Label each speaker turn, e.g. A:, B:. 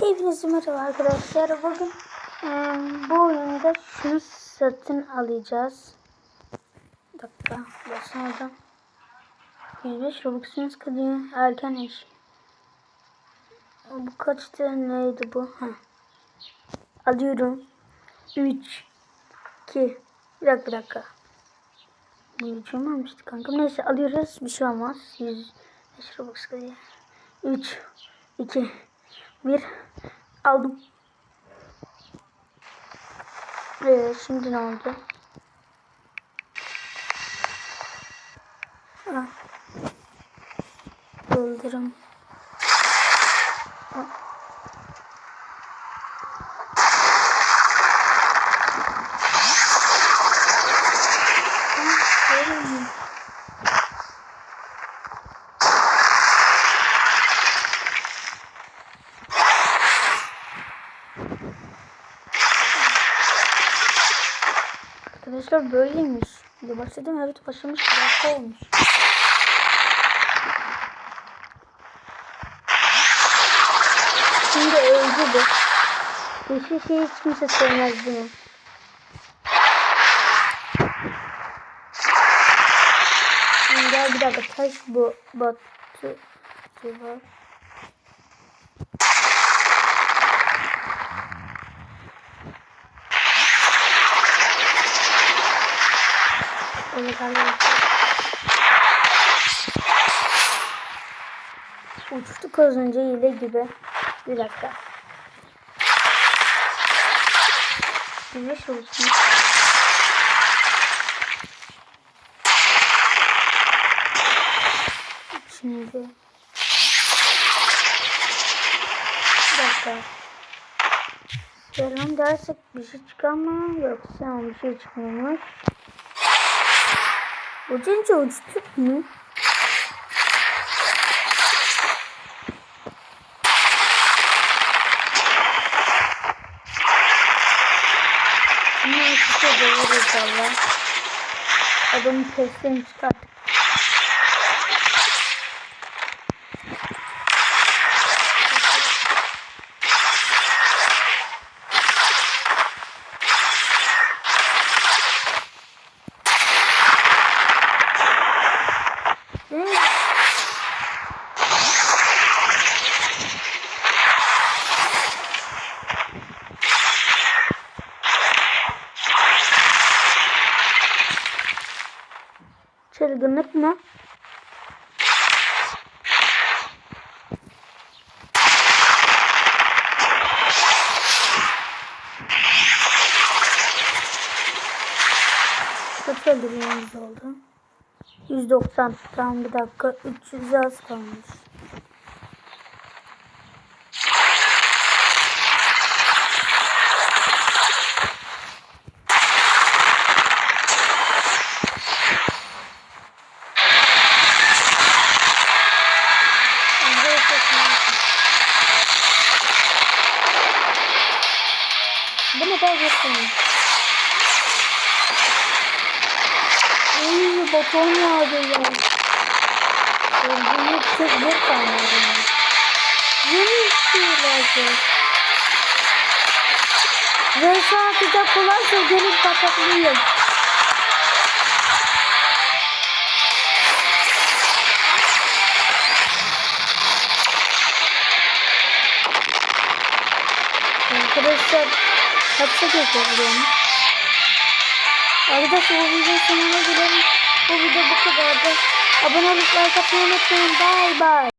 A: Hepinize merhaba arkadaşlar. Bugün e, bu oyunda şunu satın alacağız. Bir dakika. Basmadım. 105 Robux'unuz kalıyor. Erken iş. Bu kaçtı? Neydi bu? Ha. Alıyorum. 3 2 Bir dakika bir dakika. Bu hiç olmamıştı kanka. Neyse alıyoruz. Bir şey olmaz. 105 Robux kalıyor. 3 2 1 aldım. Ee, şimdi ne oldu? Ah. Arkadaşlar böyleymiş. Bir başladım evet başlamış bir dakika olmuş. Şimdi öldü bu. Yeşil şey hiç kimse sevmez mi? Şimdi gel bir dakika taş bu battı. var. Onu ben Uçtuk az önce hile gibi. Bir dakika. Güneş olsun. Şimdi. Bir dakika. Selam dersek bir şey çıkar mı? Yoksa bir şey çıkmamış. Ucunca uçtuk mu? Bunu valla. Adamın seslerini çıkarttık. Çılgınlık mı? Kaç öldürüyoruz oldu? 190. Tamam bir dakika. 300 az kalmış. Kadar geçmiyor? Uy baton yağdı ya. Bunu çok bir tane Yeni istiyorlar Ve saatinde kolaysa gelip pataklıyım. Arkadaşlar kaçta geçebiliyorum? Arkadaşlar bu videonun sonuna gelelim. Bu video bu kadardı. Abone olup unutmayın. Bye bye.